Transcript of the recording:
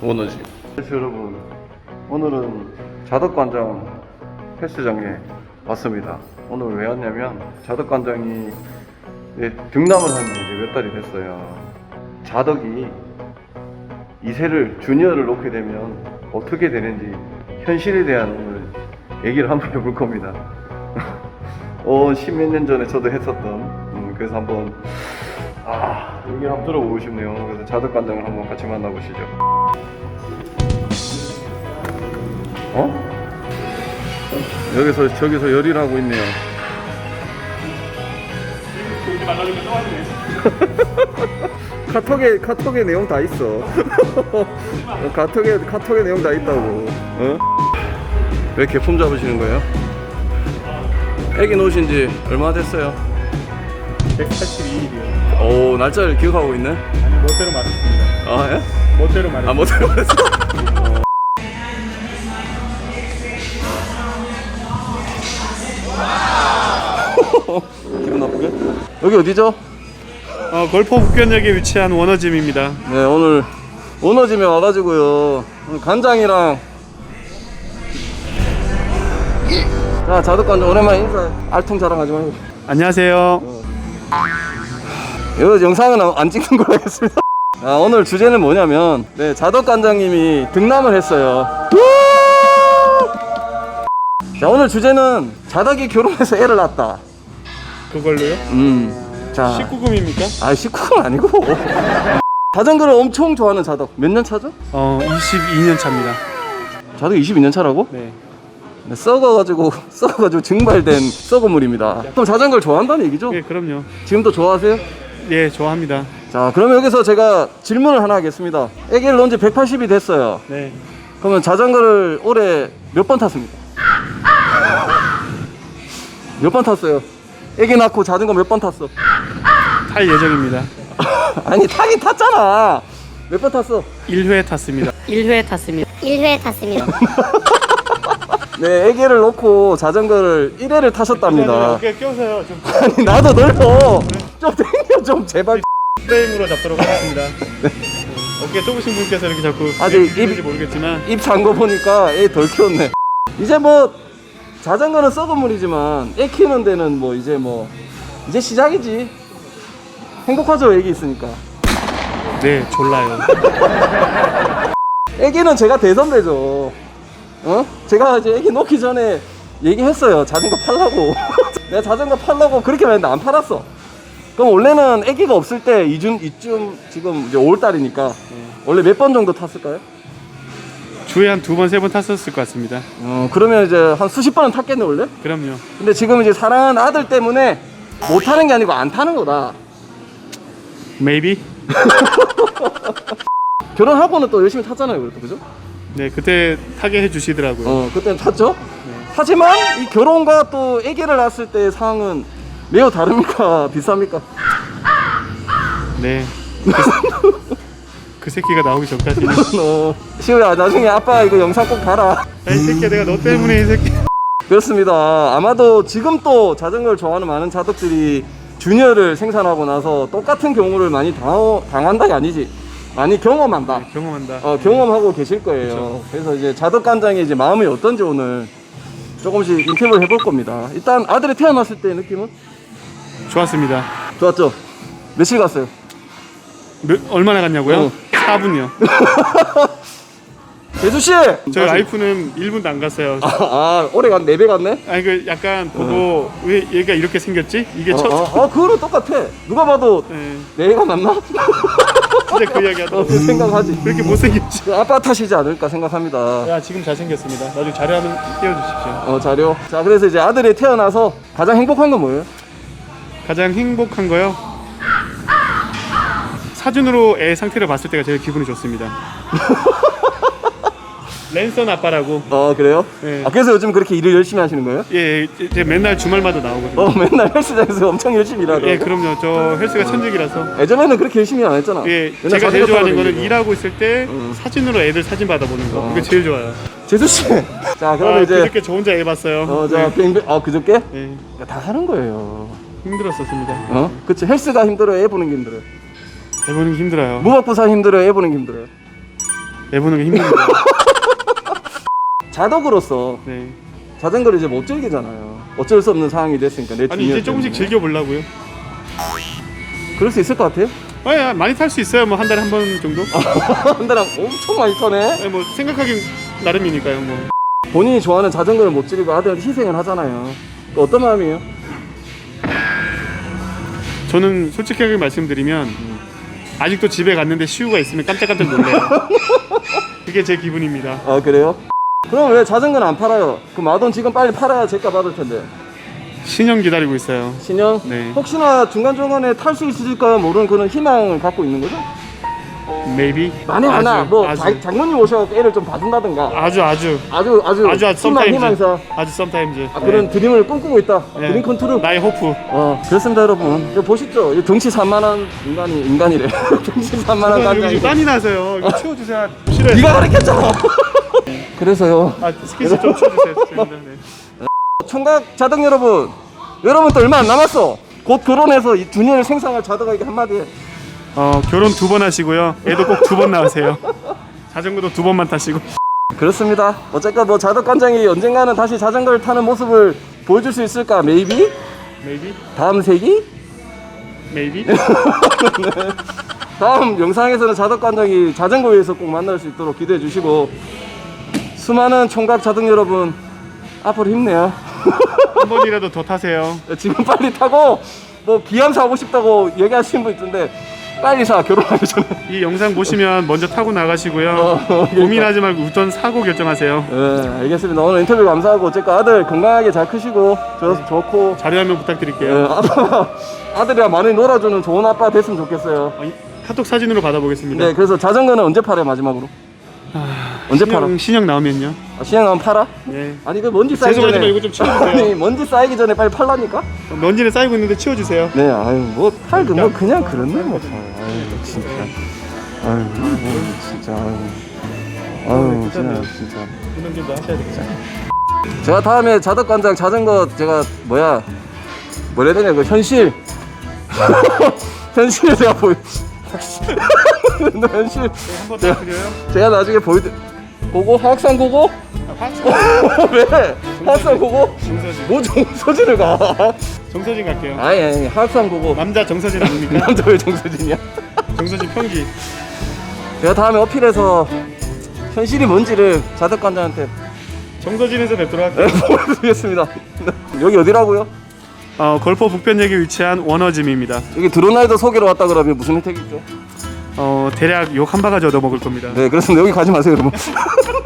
원어지. 여러분, 오늘은 자덕관장 헬스장에 왔습니다. 오늘 왜 왔냐면 자덕관장이 네, 등남을 한 지 이제 몇 달이 됐어요. 자덕이 이세를 주니어를 놓게 되면 어떻게 되는지 현실에 대한 오늘 얘기를 한번 해볼 겁니다. 어, 십몇 년 전에 저도 했었던 음, 그래서 한번 아 얘기를 한번 들어보고 싶네요. 그래서 자덕관장을 한번 같이 만나보시죠. 어? 여기서 저기서 열일 하고 있네요. 카톡에 카톡에 내용 다 있어. 카톡에 카톡에 내용 다 있다고. 어? 왜 개품 잡으시는 거예요? 애기 놓으신 지 얼마 됐어요? 182일이요. 오 날짜를 기억하고 있네. 아니 멋대로 말했습니다. 아 예? 멋대로 말했습니다. 아 못해 말했어. 기분 나쁘게? 여기 어디죠? 어, 걸포 북견역에 위치한 원어짐입니다. 네 오늘 오너짐에 와가지고요 오늘 간장이랑 자 자덕관장 오랜만에 인사 알통 자랑하지 말고 안녕하세요. 이거 영상은 안- 안 찍는 걸로 하겠습니다 아, 오늘 주제는 뭐냐면 네 자덕 관장님이 등남을 했어요 자 오늘 주제는 자덕이 결혼해서 애를 낳았다 그걸로요? 음 자 19금입니까? 아 19금 아니고 자전거를 엄청 좋아하는 자덕 몇 년 차죠? 어, 22년 차입니다. 자덕 22년 차라고? 네. 네, 썩어가지고 썩어가지고 증발된 썩어물입니다. 그럼 자전거를 좋아한다는 얘기죠? 예, 그럼요. 지금도 좋아하세요? 예, 좋아합니다. 자, 그러면 여기서 제가 질문을 하나 하겠습니다. 애기를 놓은 지 180이 됐어요. 네. 그러면 자전거를 올해 몇 번 탔습니까? 몇 번 탔어요? 애기 낳고 자전거 몇 번 탔어? 탈 예정입니다. 아니 타긴 탔잖아. 몇 번 탔어? 1회 탔습니다. 1회 탔습니다. 1회 탔습니다. 네, 애기를 놓고 자전거를 1회를 타셨답니다. 어깨 껴서요. 좀 아니 나도 넓어. 좀 당겨 좀 제발. 프레임으로 잡도록 하겠습니다. 네. 어깨 좁으신 분께서 이렇게 자꾸 아직 입- 모르겠지만 입 잠궈 보니까 애 덜 키웠네. 이제 뭐 자전거는 썩은 물이지만 애 키우는 데는 뭐 이제 뭐 이제 시작이지. 행복하죠 애기 있으니까. 네, 졸라요. 애기는 제가 대선배죠. 어? 제가 이제 애기 놓기 전에 얘기했어요. 자전거 팔라고. 내가 자전거 팔라고 그렇게 말했는데 안 팔았어. 그럼 원래는 애기가 없을 때 이쯤 이쯤 지금 이제 5월달이니까 원래 몇 번 정도 탔을까요? 주에 한 두 번, 세 번 탔었을 것 같습니다. 어 그러면 이제 한 수십 번은 탔겠네 원래? 그럼요. 근데 지금 이제 사랑하는 아들 때문에 못 타는 게 아니고 안 타는 거다. Maybe? 결혼하고는 또 열심히 탔잖아요, 그래도 그죠? 네, 그때 타게 해주시더라고요. 어, 그때는 탔죠. 하지만 이 결혼과 또 아기를 낳았을 때의 상황은 매우 다릅니까? 비쌉니까? 네. 그, 그 새끼가 나오기 전까지는. 어, 시우야, 나중에 아빠 이거 영상 꼭 봐라. 야, 이 새끼야, 내가 너 때문에 이 새끼. 그렇습니다. 아마도 지금 또 자전거를 좋아하는 많은 자덕들이 주니어를 생산하고 나서 똑같은 경우를 많이 당, 당한다가 아니지. 많이 경험한다. 경험한다. 어, 경험하고 계실 거예요. 그래서 이제 자덕 관장의 이제 마음이 어떤지 오늘 조금씩 인터뷰를 해볼 겁니다. 일단 아들이 태어났을 때 느낌은 좋았습니다. 좋았죠? 며칠 갔어요? 몇, 얼마나 갔냐고요? 어. 4분이요. 재수 씨! 저희 와이프는 1분도 안 갔어요. 아, 아, 오래 갔네. 4배 갔네? 아니 그 약간 보고 왜 얘가 이렇게 생겼지? 이게 어, 첫. 어, 어, 그거는 똑같아. 누가 봐도 네. 내 애가 맞나? 진짜 그 이야기 어, 하더라고. 그 생각하지. 왜 이렇게 못생겼지? 그 아빠 탓이지 않을까 생각합니다. 야 지금 잘생겼습니다. 나중에 자료하면 띄워주십시오. 어, 자료. 자, 그래서 이제 아들이 태어나서 가장 행복한 건 뭐예요? 가장 행복한 거요. 사진으로 애 상태를 봤을 때가 제일 기분이 좋습니다. 랜선 아빠라고. 어, 그래요? 네. 아, 그래서 요즘 그렇게 일을 열심히 하시는 거예요? 예, 예, 제 맨날 주말마다 나오거든요. 어, 맨날 헬스장에서 엄청 열심히 일하더라고. 예, 그럼요. 저 헬스가 천직이라서. 예전에는 그렇게 열심히 안 했잖아. 예, 맨날 제가 제일 자전거 좋아하는 거는 다니고. 일하고 있을 때 음. 사진으로 애들 사진 받아보는 거. 어. 그게 제일 좋아요. 재수 씨. 자, 그러면 아, 이제 그저께 저 혼자 애 봤어요. 어, 자, 뱅뱅 어, 그저께 네, 다 하는 거예요. 힘들었었습니다. 어? 그치 헬스가 힘들어요. 애 보는 게 힘들어요. 해보는 게 힘들어요. 무박부사 힘들어요? 해보는 게 힘들어요? 해보는 게 힘듭니다. 자덕으로서 네. 자전거를 이제 못 즐기잖아요. 어쩔 수 없는 상황이 됐으니까 내 아니 중요 이제 조금씩 때문에. 즐겨 보려고요. 그럴 수 있을 것 같아요. 아, 예, 많이 탈 수 있어요. 뭐 한 달에 한 번 정도. 한 달에 엄청 많이 타네. 아니, 뭐 생각하기 나름이니까요. 뭐. 본인이 좋아하는 자전거를 못 즐기고 아들한테 희생을 하잖아요. 그 어떤 마음이에요? 저는 솔직하게 말씀드리면 아직도 집에 갔는데 시우가 있으면 깜짝깜짝 놀래요. 그게 제 기분입니다. 아 그래요? 그럼 왜 자전거는 안 팔아요? 그 마돈 지금 빨리 팔아야 제가 받을 텐데. 신형 기다리고 있어요. 신형? 네. 혹시나 중간중간에 탈 수 있을까 모르는 그런 희망을 갖고 있는 거죠? Maybe. 만에 하나 아주, 뭐 아주, 자- 장모님 오셔서 애를 좀 봐준다든가 아주 아주 아주 아주 아주 아주 희망 썸타임즈. 희망사 아주 썸타임즈. 아, 그런 드림을 꿈꾸고 있다 네. 드림 컨트롤 나의 호프. 어 그렇습니다 여러분 이거 보시죠 이 등치 산만한 인간이 인간이래 등치 산만한 지금 땀이 나서요. 이거 치워주세요. 싫어요. 네가 가르쳤잖아 그래서요 아 스킨십 좀. 죄송합니다. 네. 총각 자덕 여러분 여러분 또 얼마 안 남았어 곧 결혼해서 이 두 년을 생상할 자덕에게 한마디 해. 어 결혼 두 번 하시고요. 애도 꼭 두 번 낳으세요. 자전거도 두 번만 타시고. 그렇습니다 어쨌건 뭐 자덕 관장이 언젠가는 다시 자전거를 타는 모습을 보여줄 수 있을까 메이비 Maybe. 다음 세기 Maybe. 다음 영상에서는 자덕 관장이 자전거 위에서 꼭 만날 수 있도록 기대해 주시고 수많은 총각 자덕 여러분 앞으로 힘내요 한 번이라도 더 타세요. 지금 빨리 타고 뭐 기암 사고 싶다고 얘기하시는 분 있던데 빨리 사 결혼하기 전에 이 영상 보시면 먼저 타고 나가시고요. 어, 그러니까. 고민하지 말고 우선 사고 결정하세요. 네 알겠습니다 오늘 인터뷰 감사하고 어쨌건 아들 건강하게 잘 크시고 저 좋고 자료 네, 부탁드릴게요. 아빠 아들이랑 많이 놀아주는 좋은 아빠 됐으면 좋겠어요 어, 이- 카톡 사진으로 받아보겠습니다. 네 그래서 자전거는 언제 팔아요 마지막으로 언제 팔아 신형, 신형 나오면요. 아, 시행 하면 팔아? 네. 아니 그 먼지 쌓이기 죄송하지만 전에 이거 좀 치워주세요. 아니 먼지 쌓이기 전에 빨리 팔라니까? 먼지는 쌓이고 있는데 치워주세요. 네 아유 뭐팔뭐 뭐 그냥 그렇네 뭐 아유 진짜 아유 뭐 진짜 아유 아유 진짜 진짜 운동 좀더 하셔야 되겠잖아요. 제가 다음에 자덕관장 자전거 제가 뭐야 뭐라 해야 되냐 그 현실 현실을 제가 보여 현실 한번 더 드려요. 제가 나중에 보여드 고고 하악산 고고. 왜 하악산 고고 정서진. 뭐 정서진을 가 정서진 갈게요. 아니 아니 하악산 고고 남자 정서진 아닙니까? 남자 왜 정서진이야 정서진 평기. 제가 다음에 어필해서 현실이 뭔지를 자덕관장한테 정서진에서 뵙도록 할게요. 보여드리겠습니다 여기 어디라고요? 어, 걸포 북변역에 위치한 워너짐입니다. 여기 드론라이더 소개로 왔다 그러면 무슨 혜택이 있죠? 어, 대략 욕 한 바가지 얻어 먹을 겁니다. 네 그렇습니다 여기 가지 마세요 여러분